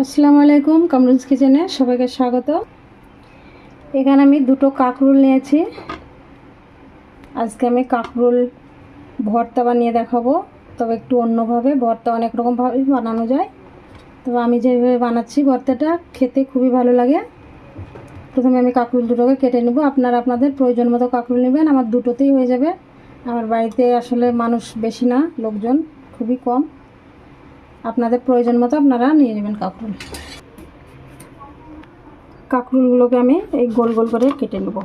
আসসালামু আলাইকুম কামরুজ কিচেনে সবাইকে স্বাগত। এখানে আমি দুটো কাকরুল নিয়েছি। আজকে আমি কাকরুল ভর্তা বানিয়ে দেখাবো। তবে একটু অন্যভাবে, ভর্তা অনেক রকমভাবেই বানানো যায়। তবে আমি যেভাবে বানাচ্ছি ভর্তাটা, খেতে খুবই ভালো লাগে। প্রথমে আমি কাকরুল দুটোকে কেটে নেব। আপনারা আপনাদের প্রয়োজন মতো কাকরুল নেবেন। আমার দুটোতেই হয়ে যাবে। আমার বাড়িতে আসলে মানুষ বেশি না, লোকজন খুবই কম। আপনাদের প্রয়োজন মতো আপনারা নিয়ে নেবেন কাঁকরুল। কাঁকরুলগুলোকে আমি এই গোল গোল করে কেটে নেব।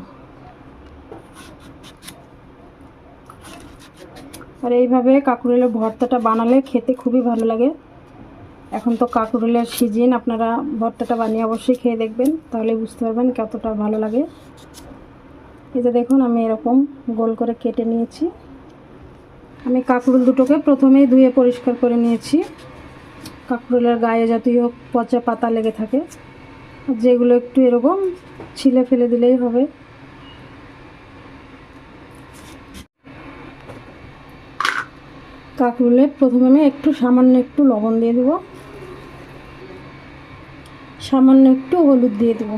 আর এইভাবে কাঁকরুলের ভর্তাটা বানালে খেতে খুবই ভালো লাগে। এখন তো কাঁকরুলের সিজন, আপনারা ভর্তাটা বানিয়ে অবশ্যই খেয়ে দেখবেন, তাহলে বুঝতে পারবেন কতটা ভালো লাগে। এই যে দেখুন, আমি এরকম গোল করে কেটে নিয়েছি। আমি কাঁকরুল দুটোকে প্রথমেই ধুয়ে পরিষ্কার করে নিয়েছি। কাঁকরোলের গায়ে জাতীয় পচা পাতা লেগে থাকে। যেগুলো একটু এরকম ছিলে ফেলে দিলেই হবে। কাঁকরোলে প্রথমে আমি একটু সামান্য একটু লবণ দিয়ে দেবো। সামান্য একটু হলুদ দিয়ে দেবো।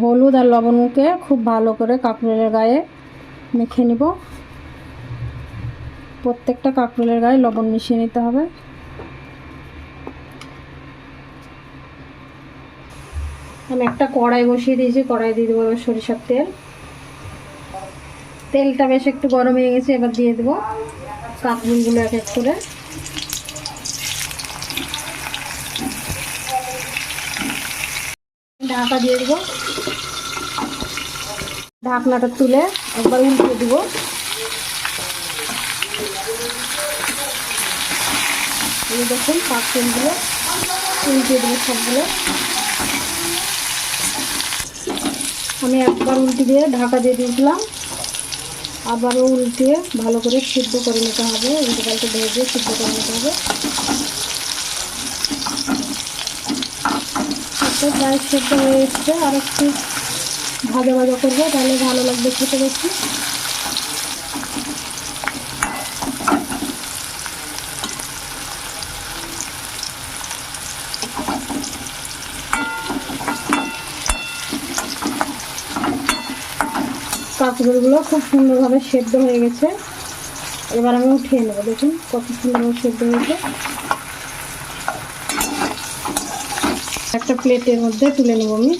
হলুদ আর লবণকে খুব ভালো করে কাঁকরোলের গায়ে মেখে নিব। প্রত্যেকটা কাঁকরোলের গায়ে লবণ মিশিয়ে নিতে হবে। আমি একটা কড়াই বসিয়ে দিয়েছি, কড়াই দিয়ে দেবো এবার সরিষার তেল। তেলটা বেশ একটু গরম হয়ে গেছে, এবার দিয়ে দেবো কাঁকরুলগুলো এক এক করে। ঢাকা দিয়ে দেবো। ঢাকনাটা তুলে একবার উল্টে দেবো। এই দেখুন পাকড়গুলো উল্টে দেবো সবগুলো। আমি একবার উল্টে দিয়ে ঢাকা দিয়ে দিয়েছিলাম। আবারও উল্টিয়ে ভালো করে সিদ্ধ করে নিতে হবে। উল্টে পাল্টে ভেজে সিদ্ধ করে নিতে হবে। প্রায় সেদ্ধ হয়ে এসছে। আর একটু ভাজা ভাজা করব, তাহলে ভালো লাগবে খেতে বেশি। কাঁকড়গুলো খুব সুন্দরভাবে সেদ্ধ হয়ে গেছে। এবার আমি উঠিয়ে নেব, দেখুন কত সুন্দরভাবে সেদ্ধ হয়েছে। একটা প্লেটের মধ্যে তুলে নেব আমি।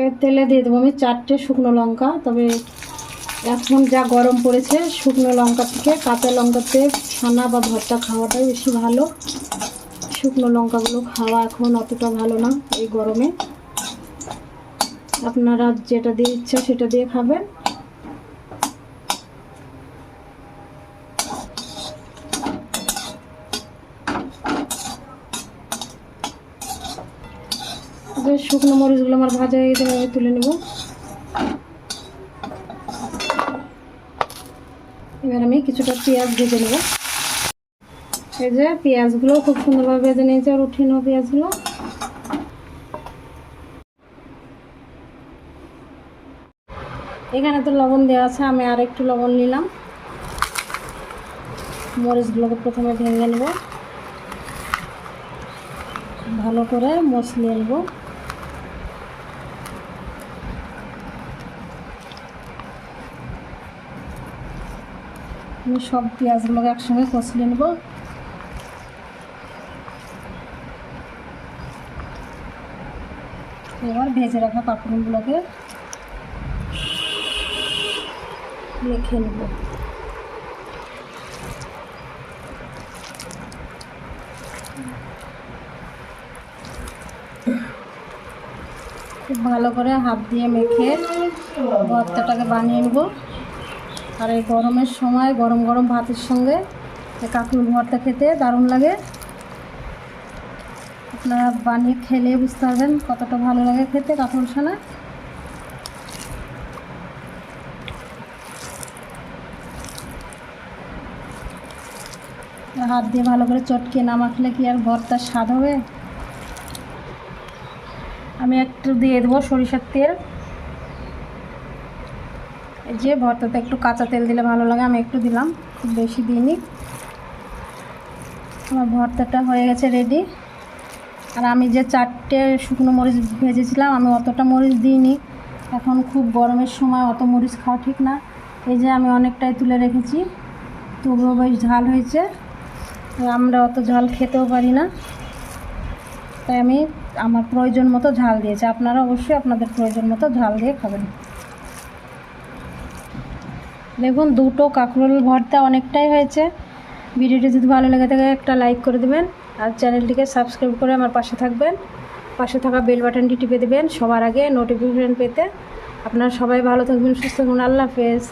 এর তেলে দিয়ে দেবো আমি চারটে শুকনো লঙ্কা, তবে এখন যা গরম পড়েছে, শুকনো লঙ্কা থেকে কাঁচা লঙ্কাতে ছানা বা ভর্তা খাওয়াটাই বেশি ভালো। শুকনো লঙ্কাগুলো খাওয়া এখন অতটা ভালো না এই গরমে। আপনারা যেটা দিয়ে ইচ্ছা সেটা দিয়ে খাবেন। শুকনো মরিচগুলো আমার ভাজা হয়ে গেছে তুলে নেব। এবার আমি কিছুটা পেঁয়াজ ভেজে নেব। এই যে পেঁয়াজগুলো খুব সুন্দরভাবে ভেজে নিয়েছি আর উঠিয়ে নেব পেঁয়াজগুলো। এখানে তো লবণ দেওয়া আছে, আমি আর একটু লবণ নিলাম। মরিচগুলোকে প্রথমে ভেঙে নেব। ভালো করে মশলিয়ে নেব। আমি সব পেঁয়াজগুলোকে একসঙ্গে কষলিয়ে নেব। এবার ভেজে রাখা কাঁকড়গুলোকে মেখে নেব। খুব ভালো করে হাত দিয়ে মেখে ভর্তাটাকে বানিয়ে নেব। আর এই গরমের সময় গরম গরম ভাতের সঙ্গে কাকুর ভর্তা খেতে দারুণ লাগে। আপনারা বানিয়ে খেলে বুঝতে পারবেন কতটা ভালো লাগে খেতে কাকুর ছানা। হাত দিয়ে ভালো করে চটকে না মাখলে কি আর ভর্তার স্বাদ হবে? আমি একটু দিয়ে দেবো সরিষার তেল। যে ভর্তাতে একটু কাঁচা তেল দিলে ভালো লাগে, আমি একটু দিলাম, খুব বেশি দিইনি। আমার ভর্তাটা হয়ে গেছে রেডি। আর আমি যে চারটে শুকনো মরিচ ভেজেছিলাম, আমি অতটা মরিচ দিইনি। এখন খুব গরমের সময় অত মরিচ খাওয়া ঠিক না। এই যে আমি অনেকটাই তুলে রেখেছি, তবুও বেশ ঝাল হয়েছে। আমরা অত ঝাল খেতেও পারি না। তাই আমি আমার প্রয়োজন মতো ঝাল দিয়েছি। আপনারা অবশ্যই আপনাদের প্রয়োজন মতো ঝাল দিয়ে খাবেন। দেখুন, দুটো কাঁকরোল ভর্তা অনেকটাই হয়েছে। ভিডিওটি যদি ভালো লেগে থাকে, একটা লাইক করে দেবেন। আর চ্যানেলটিকে সাবস্ক্রাইব করে আমার পাশে থাকবেন। পাশে থাকা বেল বাটনটি টিপে দেবেন। সবার আগে নোটিফিকেশন পেতে। আপনারা সবাই ভালো থাকবেন, সুস্থ থাকবেন। আল্লাহ হাফেজ।